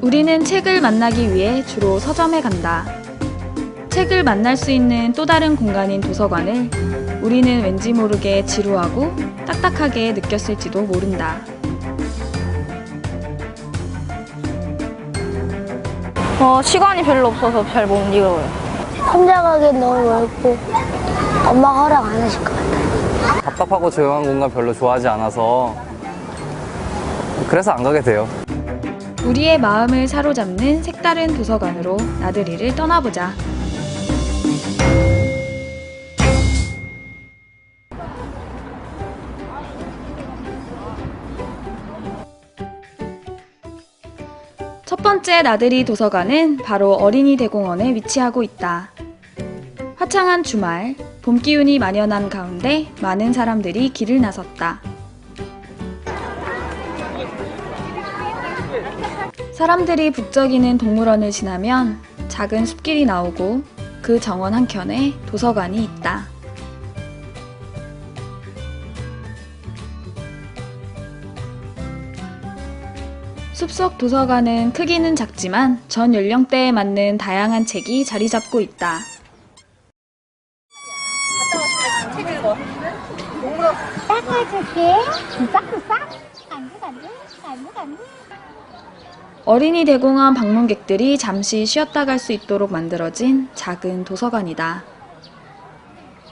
우리는 책을 만나기 위해 주로 서점에 간다. 책을 만날 수 있는 또 다른 공간인 도서관을 우리는 왠지 모르게 지루하고 딱딱하게 느꼈을지도 모른다. 어, 시간이 별로 없어서 잘못 읽어요. 혼자 가기엔 너무 멀고 엄마가 허락 안 하실 것 같아요. 답답하고 조용한 공간 별로 좋아하지 않아서 그래서 안 가게 돼요. 우리의 마음을 사로잡는 색다른 도서관으로 나들이를 떠나보자. 첫 번째 나들이 도서관은 바로 어린이 대공원에 위치하고 있다. 화창한 주말, 봄 기운이 만연한 가운데 많은 사람들이 길을 나섰다. 사람들이 북적이는 동물원을 지나면 작은 숲길이 나오고 그 정원 한켠에 도서관이 있다. 숲속 도서관은 크기는 작지만 전 연령대에 맞는 다양한 책이 자리 잡고 있다. 닦아줄게. 싹싹. 간주 간주 간주 간주. 어린이 대공원 방문객들이 잠시 쉬었다 갈 수 있도록 만들어진 작은 도서관이다.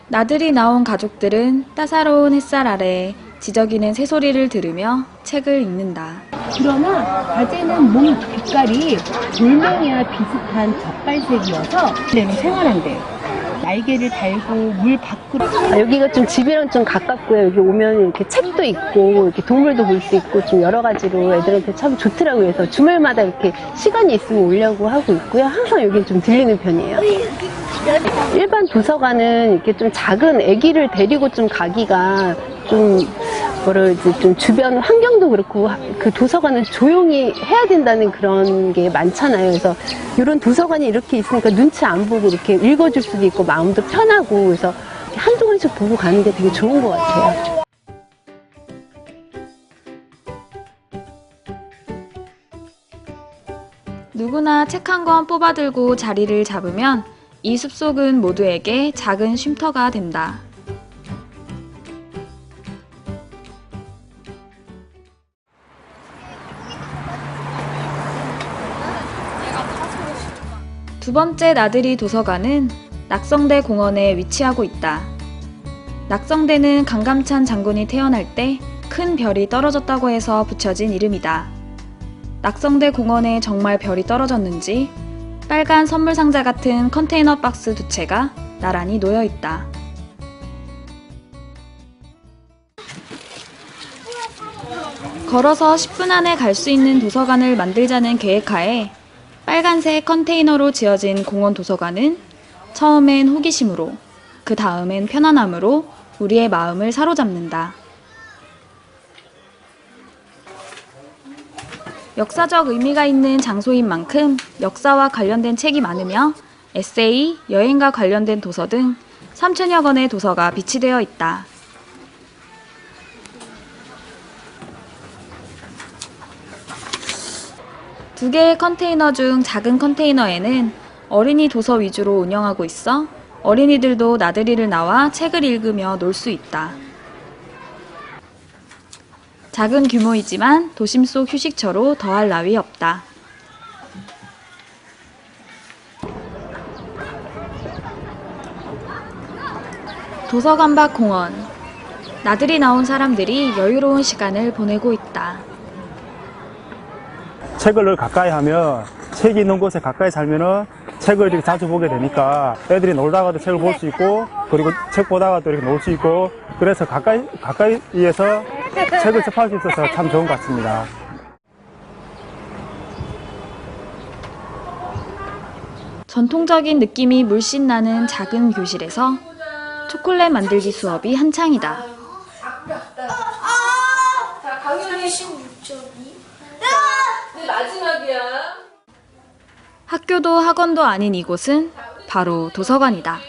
나들이 나온 가족들은 따사로운 햇살 아래 지저귀는 새소리를 들으며 책을 읽는다. 그러나 과제는 몸 빛깔이 돌멩이와 비슷한 젓갈색이어서 그대로 생활한대요. 날개를 달고 물 밖으로 아, 여기가 좀 집이랑 좀 가깝고요. 여기 오면 이렇게 책도 있고, 이렇게 동물도 볼 수 있고, 좀 여러 가지로 애들한테 참 좋더라고요. 그래서 주말마다 이렇게 시간이 있으면 오려고 하고 있고요. 항상 여기 좀 들리는 편이에요. 일반 도서관은 이렇게 좀 작은 아기를 데리고 좀 가기가 좀, 뭐라 그러지, 좀 주변 환경도 그렇고, 그 도서관은 조용히 해야 된다는 그런 게 많잖아요. 그래서 이런 도서관이 이렇게 있으니까 눈치 안 보고 이렇게 읽어줄 수도 있고, 마음도 편하고, 그래서 한두 권씩 보고 가는 게 되게 좋은 것 같아요. 누구나 책 한 권 뽑아들고 자리를 잡으면 이 숲속은 모두에게 작은 쉼터가 된다. 두 번째 나들이 도서관은 낙성대 공원에 위치하고 있다. 낙성대는 강감찬 장군이 태어날 때 큰 별이 떨어졌다고 해서 붙여진 이름이다. 낙성대 공원에 정말 별이 떨어졌는지 빨간 선물 상자 같은 컨테이너 박스 두 채가 나란히 놓여 있다. 걸어서 10분 안에 갈 수 있는 도서관을 만들자는 계획하에 빨간색 컨테이너로 지어진 공원 도서관은 처음엔 호기심으로, 그 다음엔 편안함으로 우리의 마음을 사로잡는다. 역사적 의미가 있는 장소인 만큼 역사와 관련된 책이 많으며 에세이, 여행과 관련된 도서 등 3천여 권의 도서가 비치되어 있다. 두 개의 컨테이너 중 작은 컨테이너에는 어린이 도서 위주로 운영하고 있어 어린이들도 나들이를 나와 책을 읽으며 놀 수 있다. 작은 규모이지만 도심 속 휴식처로 더할 나위 없다. 도서관 밖 공원. 나들이 나온 사람들이 여유로운 시간을 보내고 있다. 책을 늘 가까이 하면 책이 있는 곳에 가까이 살면은 책을 이렇게 자주 보게 되니까 애들이 놀다가도 책을 볼 수 있고 그리고 책 보다가 또 이렇게 놀 수 있고 그래서 가까이 가까이에서 책을 접할 수 있어서 참 좋은 것 같습니다. 전통적인 느낌이 물씬 나는 작은 교실에서 초콜릿 만들기 수업이 한창이다. 학교도 학원도 아닌 이곳은 바로 도서관이다.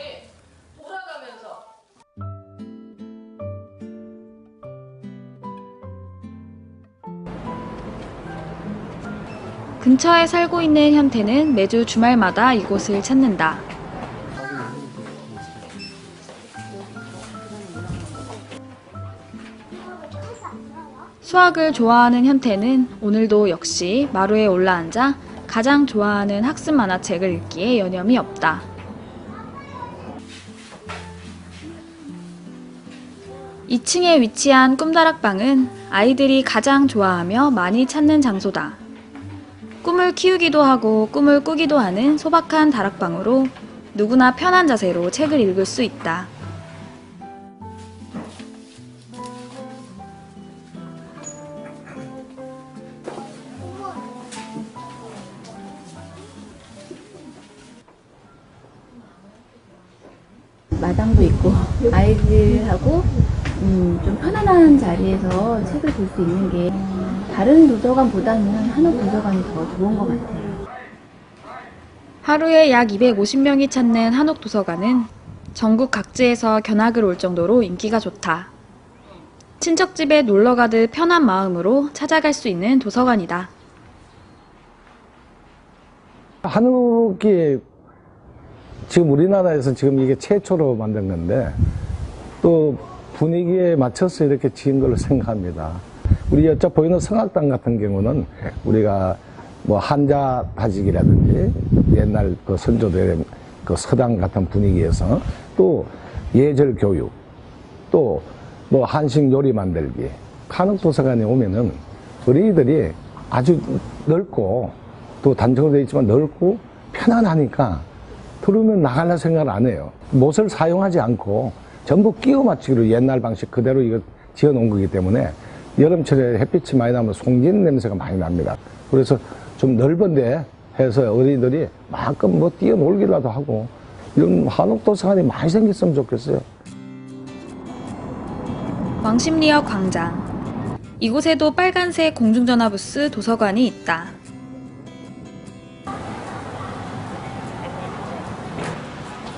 근처 근처에 살고 있는 현태는 매주 주말마다 이곳을 찾는다. 수학을 좋아하는 현태는 오늘도 역시 마루에 올라앉아 가장 좋아하는 학습 만화책을 읽기에 여념이 없다. 이층에 위치한 꿈다락방은 아이들이 가장 좋아하며 많이 찾는 장소다. 꿈을 키우기도 하고 꿈을 꾸기도 하는 소박한 다락방으로 누구나 편한 자세로 책을 읽을 수 있다. 마당도 있고 아이들하고 음, 좀 편안한 자리에서 책을 볼 수 있는 게 다른 도서관보다는 한옥 도서관이 더 좋은 것 같아요. 하루에 약 250명이 찾는 한옥 도서관은 전국 각지에서 견학을 올 정도로 인기가 좋다. 친척집에 놀러 가듯 편한 마음으로 찾아갈 수 있는 도서관이다. 한옥이 지금 우리나라에서 지금 이게 최초로 만든 건데 또 분위기에 맞춰서 이렇게 지은 걸로 생각합니다. 우리 여쪽 보이는 성악당 같은 경우는 우리가 뭐 한자 다지기라든지 옛날 그 선조들의 그 서당 같은 분위기에서 또 예절 교육 또 뭐 한식 요리 만들기 한옥 도서관에 오면은 어린이들이 아주 넓고 또 단정되어 있지만 넓고 편안하니까 들으면 나갈라 생각을 안 해요. 못을 사용하지 않고 전부 끼워 맞추기로 옛날 방식 그대로 이거 지어 놓은 거기 때문에 여름철에 햇빛이 많이 나면 송진 냄새가 많이 납니다. 그래서 좀 넓은데 해서 어린이들이 마음껏 뭐 뛰어 놀기라도 하고 이런 한옥 도서관이 많이 생겼으면 좋겠어요. 왕십리역 광장. 이곳에도 빨간색 공중전화 부스 도서관이 있다.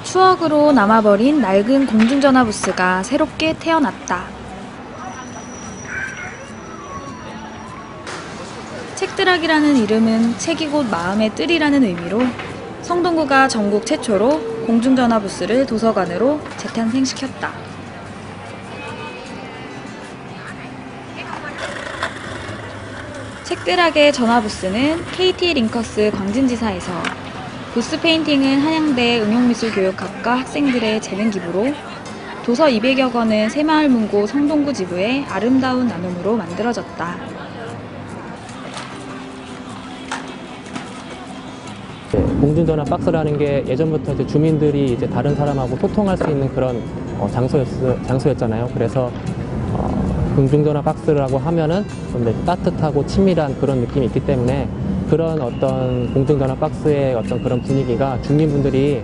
추억으로 남아버린 낡은 공중전화 부스가 새롭게 태어났다. 책드락이라는 이름은 책이 곧 마음의 뜰이라는 의미로 성동구가 전국 최초로 공중전화 부스를 도서관으로 재탄생시켰다. 책드락의 전화 부스는 KT 링커스 광진지사에서 부스 페인팅은 한양대 응용미술교육학과 학생들의 재능 기부로 도서 200여 권은 새마을문고 성동구 지부의 아름다운 나눔으로 만들어졌다. 공중전화 박스라는 게 예전부터 이제 주민들이 이제 다른 사람하고 소통할 수 있는 그런 어, 장소였, 장소였잖아요. 그래서 어, 공중전화 박스라고 하면은 좀더 따뜻하고 친밀한 그런 느낌이 있기 때문에 그런 어떤 공중전화 박스의 어떤 그런 분위기가 주민분들이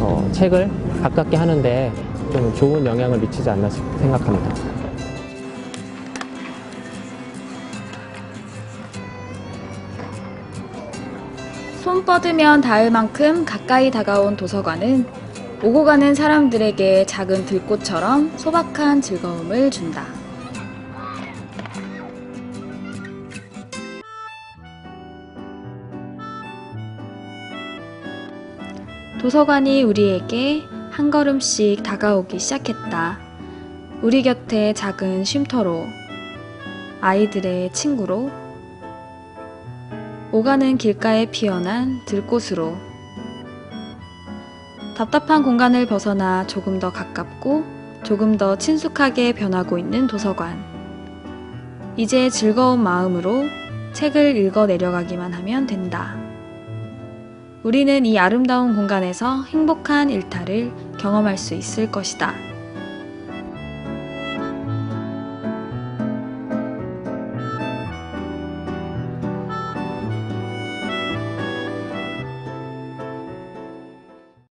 어, 책을 가깝게 하는데 좀 좋은 영향을 미치지 않나 싶- 생각합니다. 손 뻗으면 닿을 만큼 가까이 다가온 도서관은 오고 가는 사람들에게 작은 들꽃처럼 소박한 즐거움을 준다. 도서관이 우리에게 한 걸음씩 다가오기 시작했다. 우리 곁에 작은 쉼터로, 아이들의 친구로, 오가는 길가에 피어난 들꽃으로 답답한 공간을 벗어나 조금 더 가깝고 조금 더 친숙하게 변하고 있는 도서관. 이제 즐거운 마음으로 책을 읽어 내려가기만 하면 된다. 우리는 이 아름다운 공간에서 행복한 일탈을 경험할 수 있을 것이다.